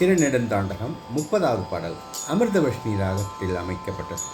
திருநெடுந்தாண்டகம் முப்பதாவது பாடல் அமிர்தவஷ்ணி ராகத்தில் அமைக்கப்பட்டது.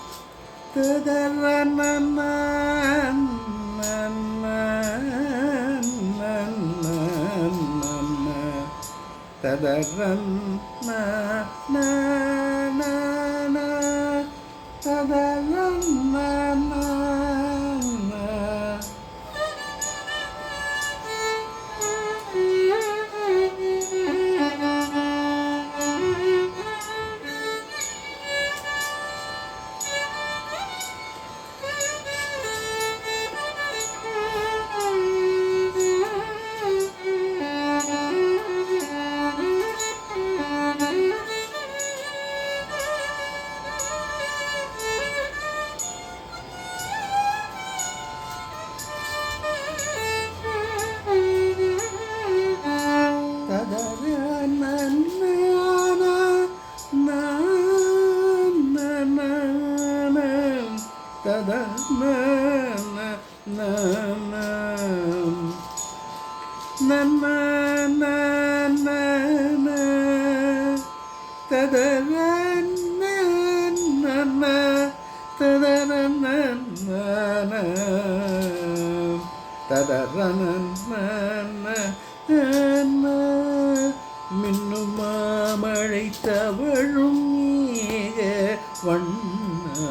மின்னும் மாமழை தவழும் ஏக வண்ணா.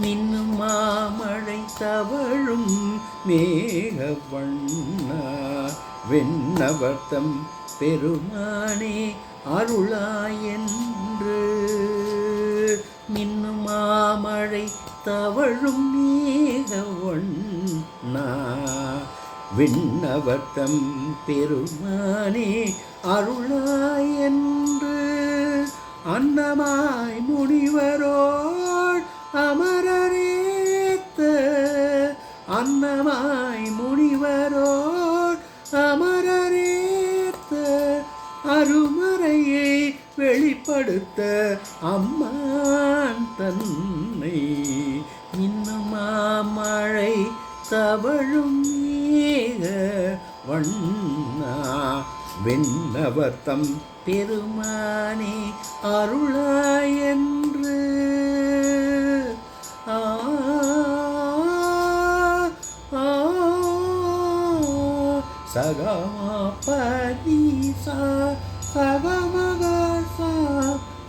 மின்னும் மாமழை தவழும் மேக வண்ணா. வெண்ணவர்த்தம் பெருமானே அருளாயென்று. மின்னும் மாமழை தவழும் மேக வண்ணா விண்ணவர்த்தம் பெருமானே அருளாயென்று. அன்னமாய் முனிவரோள் அமரரேத்த. அன்னமாய் முனி படுத்த அம்மான் தன்னை இன்னுமா மழை தவழும் ஏக வண்ணா வெண்ணவர்த்தம் பெருமானே அருளாயென்று ஆ சகமா பதி சகமகா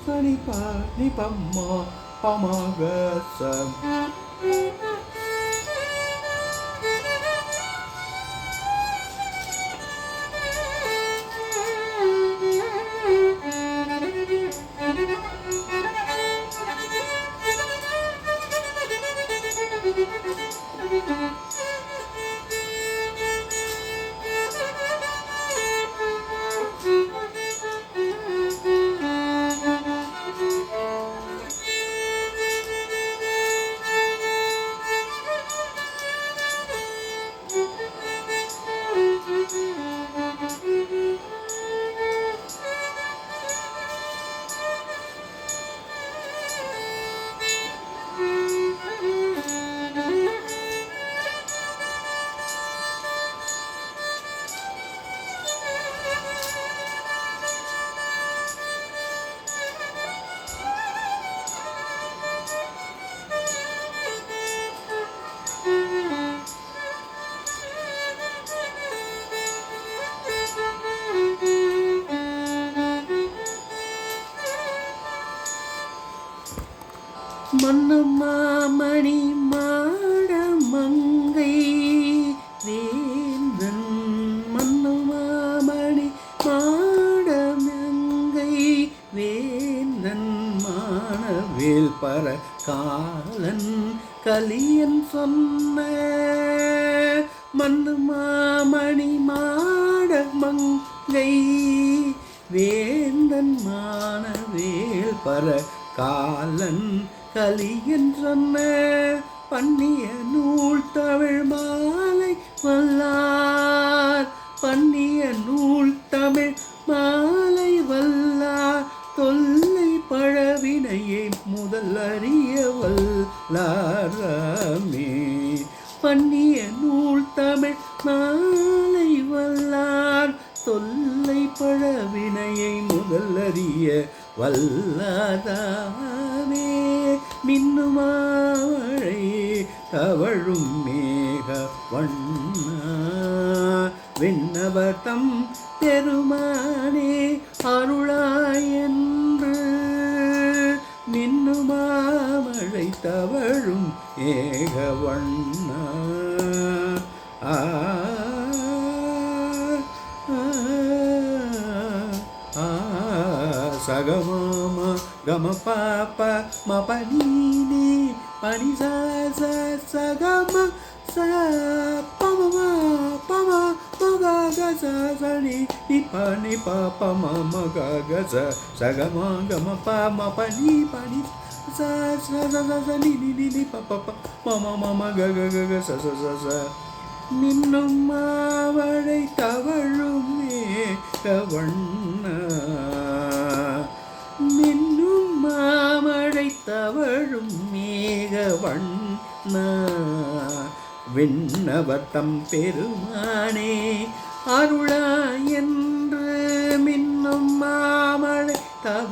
Sunny pa, ni pa ma, pa மண்ணு மாமணி மாட மங்கை வேந்தன். மண்ணு மாமணி மாட மங்கை வேந்தன். மாணவேல் பர காலன் கலியன் சொன்ன. மண்ணு மாமணி மாட மங்கை வேந்தன். மாணவேல் பர காலன் கலி என்றன்ன? பண்ணிய நூல் தமிழ் மாலை வல்லார். பண்ணிய நூல் தமிழ் மாலை வல்லார். தொல்லை பழவினையை முதல் அறிய வல்லாரமே பண்ணிய நூல் தமிழ் மாலை வல்லார். தொல்லை பழவினையை முதல் அறிய வல்லாதாமே மின்னுமாழை தவழும் மேக வண்ணா. விண்ணவர்த்தம் பெருமானே அருளாயன்று மின்னுமாமழை தவழும் ஏக வண்ணா. ஆ சகமா ச பம ம பம மக க ச ச நி நி ப நி ப ப ம ம க க ச சகம கம ப ம பனி பனி ச ச ச ச ச நி நி நி நி ப ப ப ம ம ம ம க க க க ச ச ச ச மின்னும் மாவழை தவழும் மேகவண்ண தவழும் மேகவண்ண விண்ணவத்தம் பெருமானே அருளா என்று மின்னும் மாமழை தவ